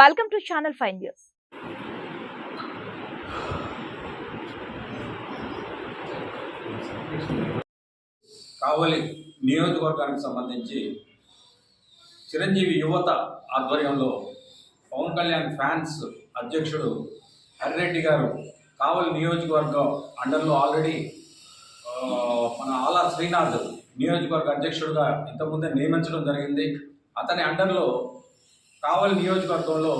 Welcome to channel five news Kavali నియోజకవర్గానికి సంబంధించి చిరంజీవి యువత ఆధ్వర్యంలో పవన్ కళ్యాణ్ ఫ్యాన్స్ అధ్యక్షుడు హరిరెడ్డి గారు కావలి నియోజకవర్గం అండర్లో ఆల్రెడీ మన ఆలా శ్రీనాథ్ నియోజకవర్గ అధ్యక్షుడిగా ఇంతకుముందే నియమించడం జరిగింది. అతని అండర్లో కావలి నియోజకవర్గంలో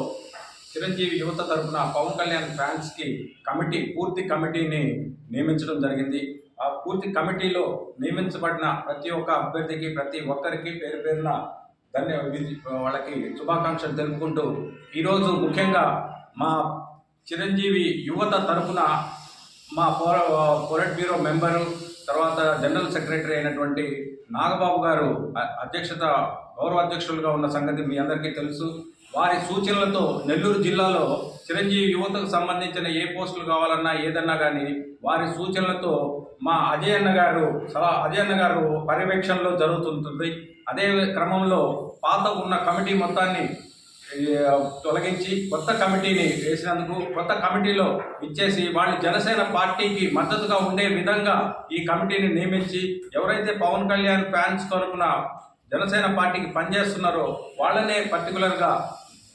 చిరంజీవి యువత తరపున పవన్ కళ్యాణ్ ఫ్యాన్స్కి కమిటీ పూర్తి కమిటీని నియమించడం జరిగింది. ఆ పూర్తి కమిటీలో నియమించబడిన ప్రతి ఒక్క అభ్యర్థికి ప్రతి ఒక్కరికి పేరు పేరున ధన్య విధి- వాళ్ళకి శుభాకాంక్షలు తెలుపుకుంటూ ఈరోజు ముఖ్యంగా మా చిరంజీవి యువత తరపున మా పోర పొలిట్ బ్యూరో మెంబరు తర్వాత జనరల్ సెక్రటరీ అయినటువంటి నాగబాబు గారు అధ్యక్షత గౌరవ అధ్యక్షులుగా ఉన్న సంగతి మీ అందరికీ తెలుసు. వారి సూచనలతో నెల్లూరు జిల్లాలో చిరంజీవి యువతకు సంబంధించిన ఏ పోస్టులు కావాలన్నా ఏదన్నా కానీ వారి సూచనలతో మా అజయ్ అన్న గారు సలా అజయ్ అన్న గారు పర్యవేక్షణలో జరుగుతుంటుంది. అదే క్రమంలో పాత ఉన్న కమిటీ మొత్తాన్ని తొలగించి కొత్త కమిటీని వేసినందుకు కొత్త కమిటీలో ఇచ్చేసి వాళ్ళు జనసేన పార్టీకి మద్దతుగా ఉండే విధంగా ఈ కమిటీని నియమించి ఎవరైతే పవన్ కళ్యాణ్ ఫ్యాన్స్ తరపున జనసేన పార్టీకి పనిచేస్తున్నారో వాళ్ళనే పర్టికులర్గా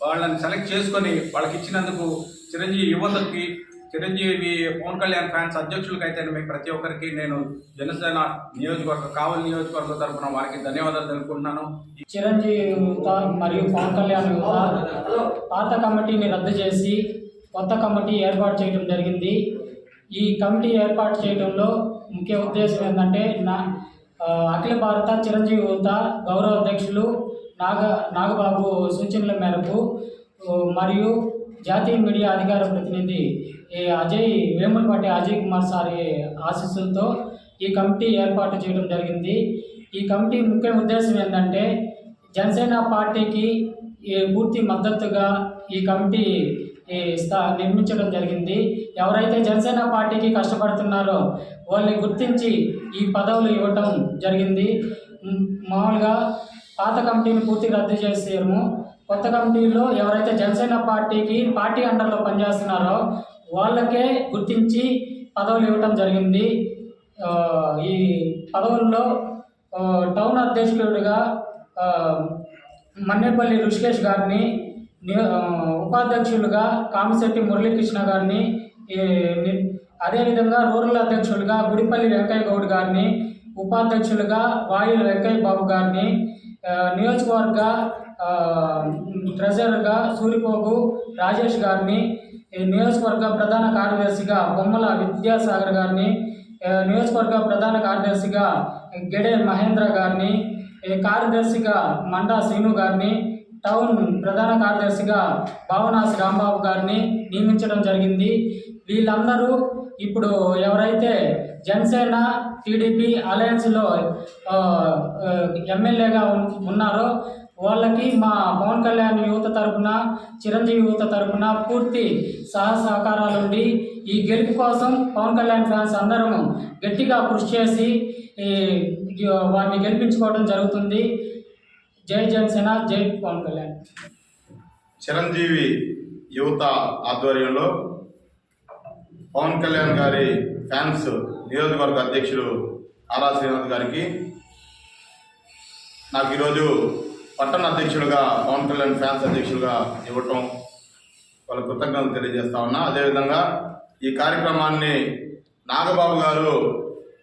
వాళ్ళని సెలెక్ట్ చేసుకొని వాళ్ళకి ఇచ్చినందుకు చిరంజీవి యువతకి చిరంజీవి పవన్ కళ్యాణ్ ఫ్యాన్స్ అధ్యక్షులకి అయితే మీకు ప్రతి ఒక్కరికి నేను జనసేన నియోజకవర్గ కావలి నియోజకవర్గ తరపున వారికి ధన్యవాదాలు తెలుపుకుంటున్నాను. చిరంజీవి యువత మరియు పవన్ కళ్యాణ్ యువత పాత కమిటీని రద్దు చేసి కొత్త కమిటీ ఏర్పాటు చేయడం జరిగింది. ఈ కమిటీ ఏర్పాటు చేయడంలో ముఖ్య ఉద్దేశం ఏంటంటే నా అఖిల భారత చిరంజీవి యువత గౌరవ అధ్యక్షులు నాగ నాగబాబు సూచనల మేరకు మరియు జాతీయ మీడియా అధికార ప్రతినిధి ఈ అజయ్ వేములపాటి అజయ్ కుమార్ సారి ఆశీస్సులతో ఈ కమిటీ ఏర్పాటు చేయడం జరిగింది. ఈ కమిటీ ముఖ్య ఉద్దేశం ఏంటంటే జనసేన పార్టీకి పూర్తి మద్దతుగా ఈ కమిటీ స్థా నిర్మించడం జరిగింది. ఎవరైతే జనసేన పార్టీకి కష్టపడుతున్నారో వాళ్ళని గుర్తించి ఈ పదవులు ఇవ్వటం జరిగింది. మామూలుగా పాత కమిటీని పూర్తి రద్దు చేసాము కొత్త కమిటీలో ఎవరైతే జనసేన పార్టీకి పార్టీ అండర్లో పనిచేస్తున్నారో వాళ్ళకే గుర్తించి పదవులు ఇవ్వటం జరిగింది. ఈ పదవుల్లో టౌన్ అధ్యక్షుడిగా మన్నేపల్లి ఋషికేష్ గారిని ఉపాధ్యక్షులుగా కామిశెట్టి మురళీకృష్ణ గారిని అదేవిధంగా రూరల్ అధ్యక్షులుగా గుడిపల్లి వెంకయ్య గౌడ్ గారిని ఉపాధ్యక్షులుగా వాయుల వెంకయ్య బాబు గారిని నియోజకవర్గ ట్రెజరర్గా సూరిపోగు రాజేష్ గారిని నియోజకవర్గ ప్రధాన కార్యదర్శిగా బొమ్మల విద్యాసాగర్ గారిని నియోజకవర్గ ప్రధాన కార్యదర్శిగా గెడే మహేంద్ర గారిని కార్యదర్శిగా మండా శ్రీను గారిని టౌన్ ప్రధాన కార్యదర్శిగా భావనాస్ రాంబాబు గారిని నియమించడం జరిగింది. వీళ్ళందరూ ఇప్పుడు ఎవరైతే జనసేన టీడీపీ అలయన్స్లో ఎమ్మెల్యేగా ఉన్నారో వాళ్ళకి మా పవన్ కళ్యాణ్ యువత తరపున చిరంజీవి యువత తరపున పూర్తి సహ సహకారాలుండి ఈ గెలుపు కోసం పవన్ కళ్యాణ్ ఫ్యాన్స్ అందరము గట్టిగా కృషి చేసి వారిని గెలిపించుకోవడం జరుగుతుంది. జై జనసేన జై పవన్ కళ్యాణ్. చిరంజీవి యువత ఆధ్వర్యంలో పవన్ కళ్యాణ్ గారి ఫ్యాన్స్ నియోజకవర్గ అధ్యక్షుడు ఆరా శ్రీనాథ్ గారికి నాకు ఈరోజు పట్టణ అధ్యక్షులుగా పవన్ కళ్యాణ్ ఫ్యాన్స్ అధ్యక్షులుగా ఇవ్వటం వాళ్ళ కృతజ్ఞతలు తెలియజేస్తా ఉన్నా. అదేవిధంగా ఈ కార్యక్రమాన్ని నాగబాబు గారు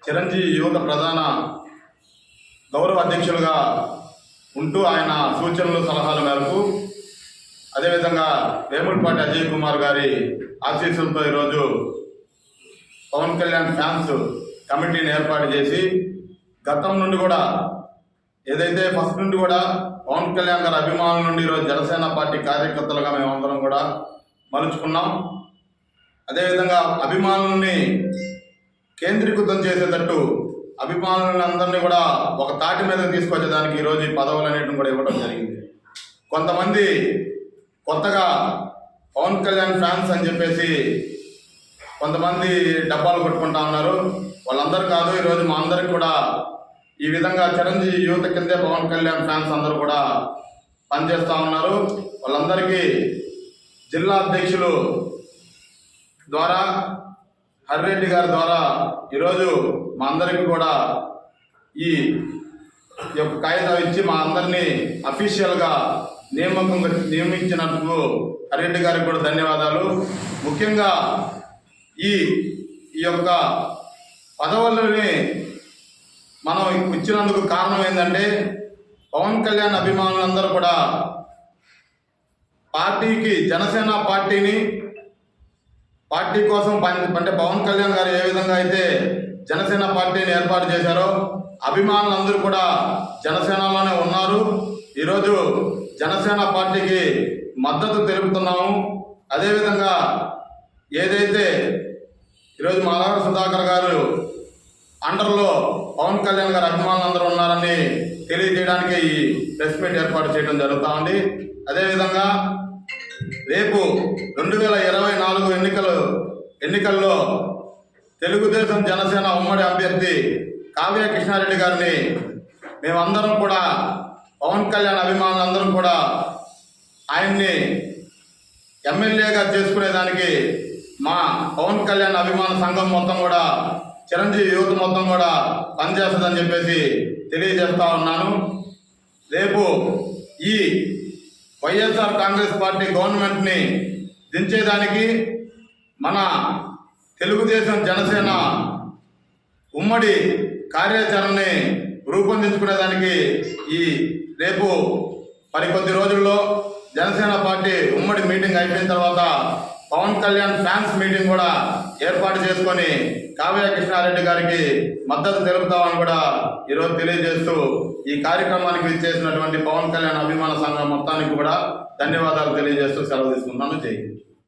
చిరంజీవి యువత ప్రధాన గౌరవ అధ్యక్షులుగా ఉంటూ ఆయన సూచనలు సలహాల మేరకు అదేవిధంగా వేములపాటి అజయ్ కుమార్ గారి ఆశీస్సులతో ఈరోజు పవన్ కళ్యాణ్ ఫ్యాన్స్ కమిటీని ఏర్పాటు చేసి గతం నుండి కూడా ఏదైతే ఫస్ట్ నుండి కూడా పవన్ కళ్యాణ్ గారి అభిమానుల నుండి ఈరోజు జనసేన పార్టీ కార్యకర్తలుగా మేమందరం కూడా మలుచుకున్నాం. అదేవిధంగా అభిమానుల్ని కేంద్రీకృతం చేసేటట్టు అభిమానులందరినీ కూడా ఒక తాటి మీద తీసుకొచ్చేదానికి ఈరోజు ఈ పదవులు అనేటివి కూడా ఇవ్వడం జరిగింది. కొంతమంది కొత్తగా పవన్ కళ్యాణ్ ఫ్యాన్స్ అని చెప్పేసి కొంతమంది డబ్బాలు కొట్టుకుంటా ఉన్నారు. వాళ్ళందరూ కాదు ఈరోజు మా అందరికి కూడా ఈ విధంగా చిరంజీవి యువత కిందే పవన్ కళ్యాణ్ ఫ్యాన్స్ అందరూ కూడా పనిచేస్తూ ఉన్నారు. వాళ్ళందరికీ జిల్లా అధ్యక్షులు ద్వారా హరిరెడ్డి గారి ద్వారా ఈరోజు మా అందరికీ కూడా ఈ యొక్క కాగితం ఇచ్చి మా అందరినీ అఫీషియల్గా నియామకంగా నియమించినందుకు హరిరెడ్డి గారికి కూడా ధన్యవాదాలు. ముఖ్యంగా ఈ ఈ యొక్క పదవులని మనం ఇచ్చినందుకు కారణం ఏంటంటే పవన్ కళ్యాణ్ అభిమానులందరూ కూడా పార్టీకి జనసేన పార్టీని పార్టీ కోసం పని అంటే పవన్ కళ్యాణ్ గారు ఏ విధంగా అయితే జనసేన పార్టీని ఏర్పాటు చేశారో అభిమానులందరూ కూడా జనసేనలోనే ఉన్నారు. ఈరోజు జనసేన పార్టీకి మద్దతు తెలుపుతున్నాము. అదేవిధంగా ఏదైతే ఈరోజు మాలవర సుధాకర్ గారు అండర్లో పవన్ కళ్యాణ్ గారు అభిమానులందరూ ఉన్నారని తెలియజేయడానికి ఈ ప్రెస్ మీట్ ఏర్పాటు చేయడం జరుగుతూ ఉంది. అదేవిధంగా రేపు రెండు వేల ఇరవై నాలుగు ఎన్నికలు ఎన్నికల్లో తెలుగుదేశం జనసేన ఉమ్మడి అభ్యర్థి కావ్య కృష్ణారెడ్డి గారిని మేమందరం కూడా పవన్ కళ్యాణ్ అభిమానులందరం కూడా ఆయన్ని ఎమ్మెల్యేగా చేసుకునేదానికి మా పవన్ కళ్యాణ్ అభిమాన సంఘం మొత్తం కూడా చిరంజీవి యువత మొత్తం కూడా పనిచేస్తుందని చెప్పేసి తెలియజేస్తా ఉన్నాను. రేపు ఈ వైఎస్ఆర్ కాంగ్రెస్ పార్టీ గవర్నమెంట్ని దించేదానికి మన తెలుగుదేశం జనసేన ఉమ్మడి కార్యాచరణని రూపొందించుకునేదానికి ఈ రేపు మరికొద్ది రోజుల్లో జనసేన పార్టీ ఉమ్మడి మీటింగ్ అయిపోయిన తర్వాత పవన్ కళ్యాణ్ ఫ్యాన్స్ మీటింగ్ కూడా ఏర్పాటు చేసుకొని కావ్య కృష్ణారెడ్డి గారికి మద్దతు తెలుపుతామని కూడా ఈరోజు తెలియజేస్తూ ఈ కార్యక్రమానికి విచ్చేసినటువంటి పవన్ కళ్యాణ్ అభిమాన సంఘం మొత్తానికి కూడా ధన్యవాదాలు తెలియజేస్తూ సెలవు తీసుకుంటాను జై